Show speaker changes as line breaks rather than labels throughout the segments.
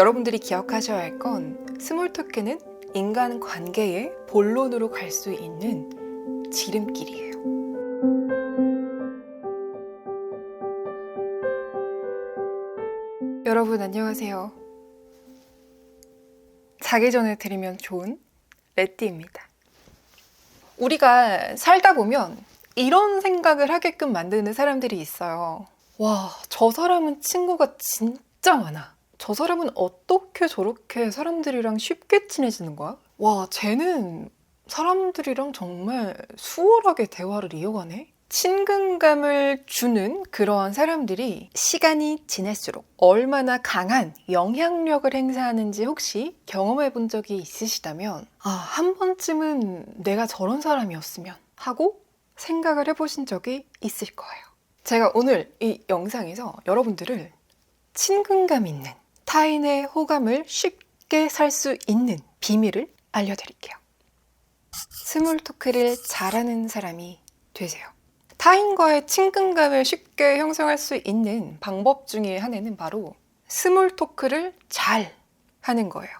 여러분들이 기억하셔야 할 건 스몰 토크는 인간 관계의 본론으로 갈 수 있는 지름길이에요. 여러분 안녕하세요. 자기 전에 드리면 좋은 레띠입니다. 우리가 살다 보면 이런 생각을 하게끔 만드는 사람들이 있어요. 와, 저 사람은 친구가 진짜 많아. 저 사람은 어떻게 저렇게 사람들이랑 쉽게 친해지는 거야? 와, 쟤는 사람들이랑 정말 수월하게 대화를 이어가네? 친근감을 주는 그러한 사람들이 시간이 지날수록 얼마나 강한 영향력을 행사하는지 혹시 경험해 본 적이 있으시다면, 아, 한 번쯤은 내가 저런 사람이었으면 하고 생각을 해보신 적이 있을 거예요. 제가 오늘 이 영상에서 여러분들을 친근감 있는 타인의 호감을 쉽게 살 수 있는 비밀을 알려드릴게요. 스몰 토크를 잘하는 사람이 되세요. 타인과의 친근감을 쉽게 형성할 수 있는 방법 중에 하나는 바로 스몰 토크를 잘 하는 거예요.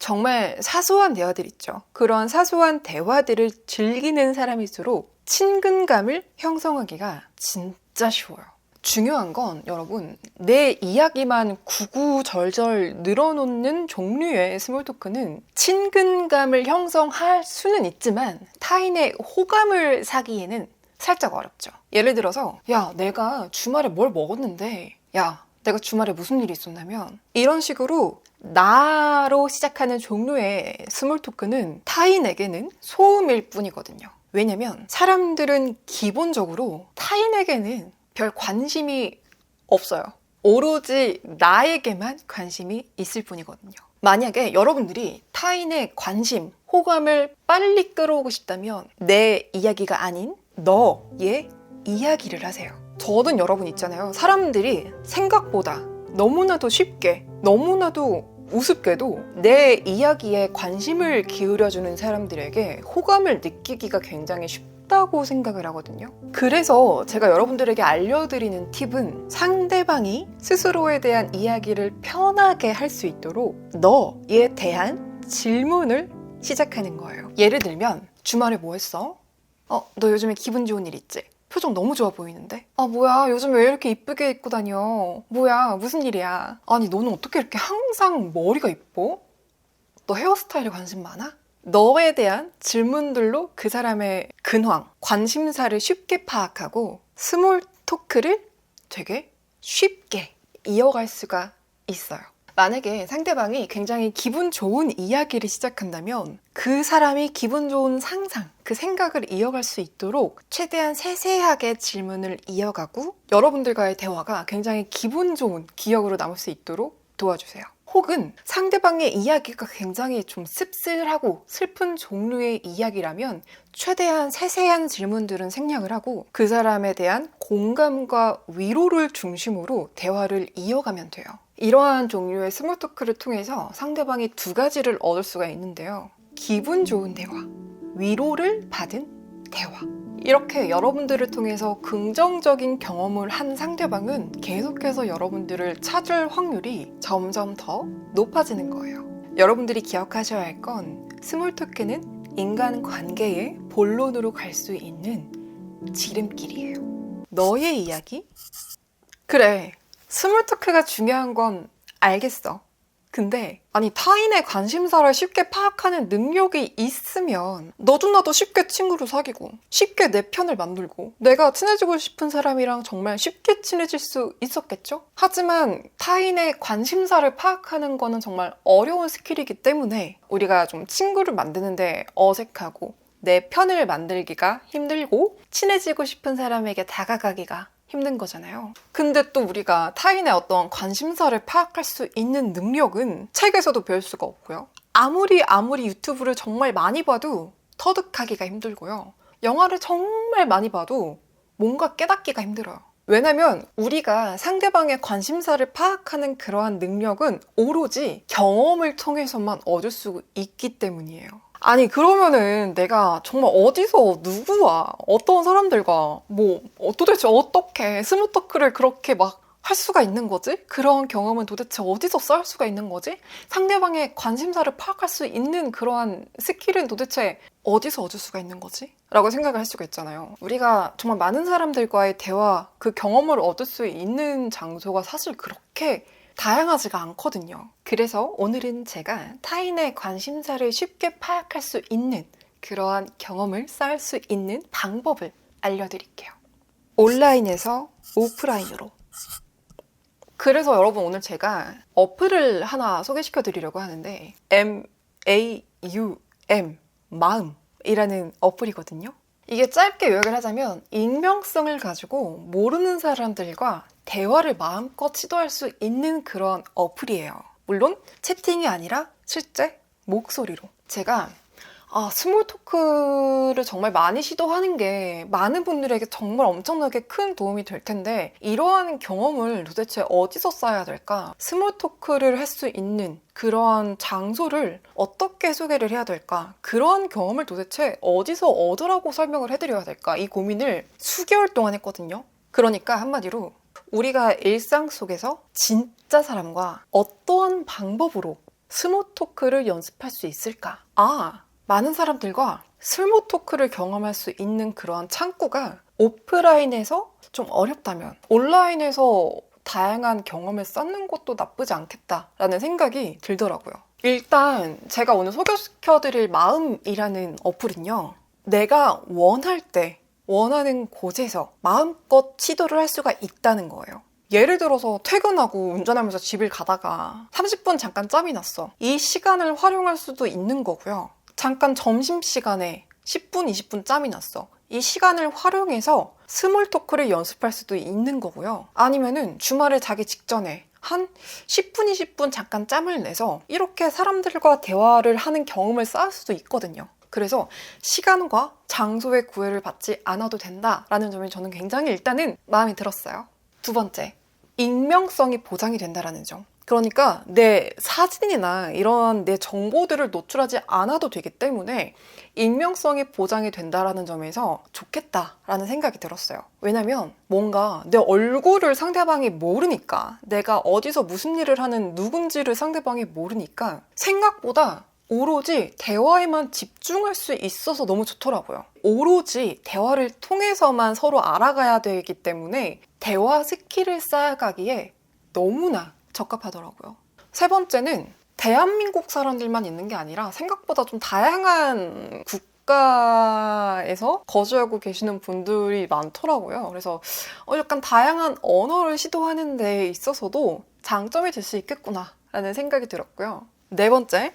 정말 사소한 대화들 있죠. 그런 사소한 대화들을 즐기는 사람일수록 친근감을 형성하기가 진짜 쉬워요. 중요한 건 여러분 내 이야기만 구구절절 늘어놓는 종류의 스몰 토크는 친근감을 형성할 수는 있지만 타인의 호감을 사기에는 살짝 어렵죠. 예를 들어서 야 내가 주말에 뭘 먹었는데 야 내가 주말에 무슨 일이 있었냐면 이런 식으로 나로 시작하는 종류의 스몰 토크는 타인에게는 소음일 뿐이거든요. 왜냐면 사람들은 기본적으로 타인에게는 별 관심이 없어요. 오로지 나에게만 관심이 있을 뿐이거든요. 만약에 여러분들이 타인의 관심, 호감을 빨리 끌어오고 싶다면 내 이야기가 아닌 너의 이야기를 하세요. 저는 여러분 있잖아요. 사람들이 생각보다 너무나도 쉽게, 너무나도 우습게도 내 이야기에 관심을 기울여주는 사람들에게 호감을 느끼기가 굉장히 쉽다고 생각을 하거든요. 그래서 제가 여러분들에게 알려드리는 팁은 상대방이 스스로에 대한 이야기를 편하게 할 수 있도록 너에 대한 질문을 시작하는 거예요. 예를 들면, 주말에 뭐 했어? 어, 너 요즘에 기분 좋은 일 있지? 표정 너무 좋아 보이는데? 아, 뭐야. 요즘 왜 이렇게 이쁘게 입고 다녀? 뭐야. 무슨 일이야? 아니, 너는 어떻게 이렇게 항상 머리가 이뻐? 너 헤어스타일에 관심 많아? 너에 대한 질문들로 그 사람의 근황, 관심사를 쉽게 파악하고 스몰 토크를 되게 쉽게 이어갈 수가 있어요. 만약에 상대방이 굉장히 기분 좋은 이야기를 시작한다면 그 사람이 기분 좋은 상상, 그 생각을 이어갈 수 있도록 최대한 세세하게 질문을 이어가고 여러분들과의 대화가 굉장히 기분 좋은 기억으로 남을 수 있도록 도와주세요. 혹은 상대방의 이야기가 굉장히 좀 씁쓸하고 슬픈 종류의 이야기라면 최대한 세세한 질문들은 생략을 하고 그 사람에 대한 공감과 위로를 중심으로 대화를 이어가면 돼요. 이러한 종류의 스몰 토크를 통해서 상대방이 두 가지를 얻을 수가 있는데요. 기분 좋은 대화, 위로를 받은 대화. 이렇게 여러분들을 통해서 긍정적인 경험을 한 상대방은 계속해서 여러분들을 찾을 확률이 점점 더 높아지는 거예요. 여러분들이 기억하셔야 할 건 스몰 토크는 인간 관계의 본론으로 갈 수 있는 지름길이에요. 너의 이야기? 그래. 스몰 토크가 중요한 건 알겠어. 근데 아니 타인의 관심사를 쉽게 파악하는 능력이 있으면 너도 나도 쉽게 친구를 사귀고 쉽게 내 편을 만들고 내가 친해지고 싶은 사람이랑 정말 쉽게 친해질 수 있었겠죠? 하지만 타인의 관심사를 파악하는 거는 정말 어려운 스킬이기 때문에 우리가 좀 친구를 만드는데 어색하고 내 편을 만들기가 힘들고 친해지고 싶은 사람에게 다가가기가 힘든 거잖아요. 근데 또 우리가 타인의 어떤 관심사를 파악할 수 있는 능력은 책에서도 배울 수가 없고요. 아무리 아무리 유튜브를 정말 많이 봐도 터득하기가 힘들고요. 영화를 정말 많이 봐도 뭔가 깨닫기가 힘들어요. 왜냐면 우리가 상대방의 관심사를 파악하는 그러한 능력은 오로지 경험을 통해서만 얻을 수 있기 때문이에요. 아니 그러면은 내가 정말 어디서 누구와 어떤 사람들과 뭐 어, 도대체 어떻게 스무토크를 그렇게 막 할 수가 있는 거지? 그런 경험은 도대체 어디서 쌓을 수가 있는 거지? 상대방의 관심사를 파악할 수 있는 그러한 스킬은 도대체 어디서 얻을 수가 있는 거지? 라고 생각을 할 수가 있잖아요. 우리가 정말 많은 사람들과의 대화, 그 경험을 얻을 수 있는 장소가 사실 그렇게 다양하지가 않거든요. 그래서 오늘은 제가 타인의 관심사를 쉽게 파악할 수 있는 그러한 경험을 쌓을 수 있는 방법을 알려드릴게요. 온라인에서 오프라인으로. 그래서 여러분 오늘 제가 어플을 하나 소개시켜 드리려고 하는데 M A U M 마음이라는 어플이거든요. 이게 짧게 요약을 하자면 익명성을 가지고 모르는 사람들과 대화를 마음껏 시도할 수 있는 그런 어플이에요. 물론 채팅이 아니라 실제 목소리로. 제가 아, 스몰 토크를 정말 많이 시도하는 게 많은 분들에게 정말 엄청나게 큰 도움이 될 텐데 이러한 경험을 도대체 어디서 쌓아야 될까? 스몰 토크를 할 수 있는 그러한 장소를 어떻게 소개를 해야 될까? 그러한 경험을 도대체 어디서 얻으라고 설명을 해드려야 될까? 이 고민을 수개월 동안 했거든요. 그러니까 한마디로 우리가 일상 속에서 진짜 사람과 어떠한 방법으로 스몰 토크를 연습할 수 있을까? 아, 많은 사람들과 슬모 토크를 경험할 수 있는 그러한 창구가 오프라인에서 좀 어렵다면 온라인에서 다양한 경험을 쌓는 것도 나쁘지 않겠다라는 생각이 들더라고요. 일단 제가 오늘 소개시켜드릴 마음이라는 어플은요. 내가 원할 때 원하는 곳에서 마음껏 시도를 할 수가 있다는 거예요. 예를 들어서 퇴근하고 운전하면서 집을 가다가 30분 잠깐 짬이 났어. 이 시간을 활용할 수도 있는 거고요. 잠깐 점심시간에 10분, 20분 짬이 났어. 이 시간을 활용해서 스몰 토크를 연습할 수도 있는 거고요. 아니면은 주말에 자기 직전에 한 10분, 20분 잠깐 짬을 내서 이렇게 사람들과 대화를 하는 경험을 쌓을 수도 있거든요. 그래서 시간과 장소의 구애를 받지 않아도 된다라는 점이 저는 굉장히 일단은 마음에 들었어요. 두 번째, 익명성이 보장이 된다라는 점. 그러니까 내 사진이나 이런 내 정보들을 노출하지 않아도 되기 때문에 익명성이 보장이 된다라는 점에서 좋겠다라는 생각이 들었어요. 왜냐면 뭔가 내 얼굴을 상대방이 모르니까 내가 어디서 무슨 일을 하는 누군지를 상대방이 모르니까 생각보다 오로지 대화에만 집중할 수 있어서 너무 좋더라고요. 오로지 대화를 통해서만 서로 알아가야 되기 때문에 대화 스킬을 쌓아가기에 너무나 적합하더라고요. 세 번째는 대한민국 사람들만 있는 게 아니라 생각보다 좀 다양한 국가에서 거주하고 계시는 분들이 많더라고요. 그래서 어, 약간 다양한 언어를 시도하는 데 있어서도 장점이 될 수 있겠구나라는 생각이 들었고요. 네 번째,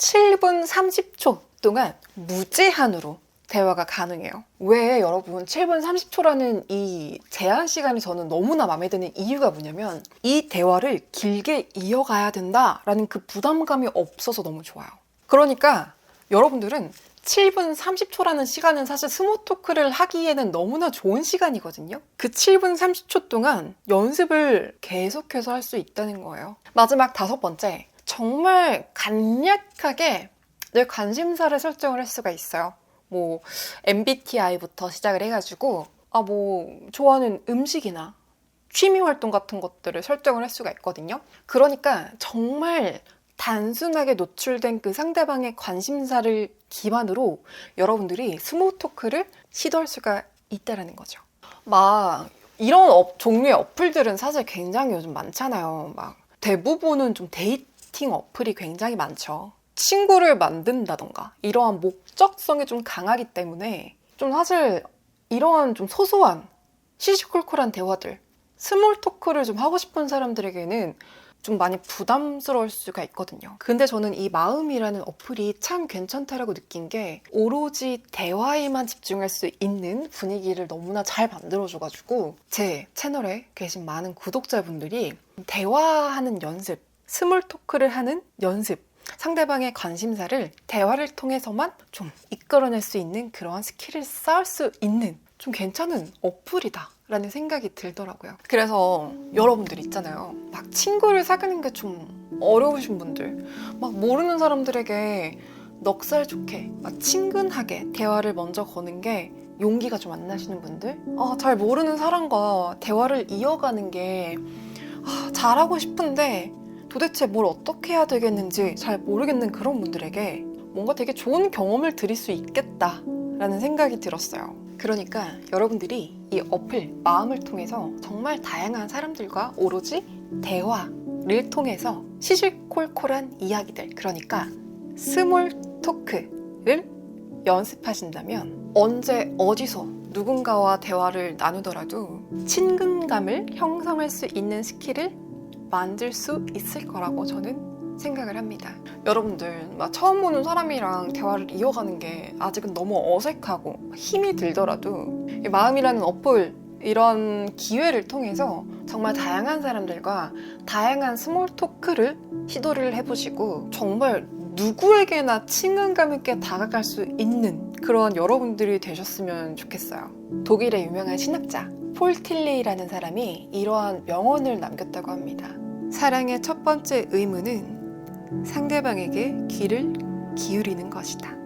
7분 30초 동안 무제한으로 대화가 가능해요. 왜 여러분 7분 30초라는 이 제한 시간이 저는 너무나 마음에 드는 이유가 뭐냐면 이 대화를 길게 이어가야 된다라는 그 부담감이 없어서 너무 좋아요. 그러니까 여러분들은 7분 30초라는 시간은 사실 스모 토크를 하기에는 너무나 좋은 시간이거든요. 그 7분 30초 동안 연습을 계속해서 할 수 있다는 거예요. 마지막 다섯 번째, 정말 간략하게 내 관심사를 설정을 할 수가 있어요. 뭐 MBTI부터 시작을 해가지고 아 뭐 좋아하는 음식이나 취미 활동 같은 것들을 설정을 할 수가 있거든요. 그러니까 정말 단순하게 노출된 그 상대방의 관심사를 기반으로 여러분들이 스몰 토크를 시도할 수가 있다라는 거죠. 막 이런 업, 종류의 어플들은 사실 굉장히 요즘 많잖아요. 막 대부분은 좀 데이 팅 어플이 굉장히 많죠. 친구를 만든다던가 이러한 목적성이 좀 강하기 때문에 좀 사실 이러한 좀 소소한 시시콜콜한 대화들 스몰 토크를 좀 하고 싶은 사람들에게는 좀 많이 부담스러울 수가 있거든요. 근데 저는 이 마음이라는 어플이 참 괜찮다라고 느낀 게 오로지 대화에만 집중할 수 있는 분위기를 너무나 잘 만들어줘가지고 제 채널에 계신 많은 구독자분들이 대화하는 연습, 스몰 토크를 하는 연습 상대방의 관심사를 대화를 통해서만 좀 이끌어낼 수 있는 그러한 스킬을 쌓을 수 있는 좀 괜찮은 어플이다. 라는 생각이 들더라고요. 그래서 여러분들 있잖아요. 막 친구를 사귀는 게 좀 어려우신 분들, 막 모르는 사람들에게 넉살 좋게, 막 친근하게 대화를 먼저 거는 게 용기가 좀 안 나시는 분들, 아, 잘 모르는 사람과 대화를 이어가는 게 아, 잘하고 싶은데 도대체 뭘 어떻게 해야 되겠는지 잘 모르겠는 그런 분들에게 뭔가 되게 좋은 경험을 드릴 수 있겠다라는 생각이 들었어요. 그러니까 여러분들이 이 어플 마음을 통해서 정말 다양한 사람들과 오로지 대화를 통해서 시시콜콜한 이야기들, 그러니까 스몰 토크를 연습하신다면 언제 어디서 누군가와 대화를 나누더라도 친근감을 형성할 수 있는 스킬을 만들 수 있을 거라고 저는 생각을 합니다. 여러분들 막 처음 보는 사람이랑 대화를 이어가는 게 아직은 너무 어색하고 힘이 들더라도 이 마음이라는 어플 이런 기회를 통해서 정말 다양한 사람들과 다양한 스몰 토크를 시도를 해보시고 정말 누구에게나 친근감 있게 다가갈 수 있는 그런 여러분들이 되셨으면 좋겠어요. 독일의 유명한 신학자 폴 틸리라는 사람이 이러한 명언을 남겼다고 합니다. 사랑의 첫 번째 의무는 상대방에게 귀를 기울이는 것이다.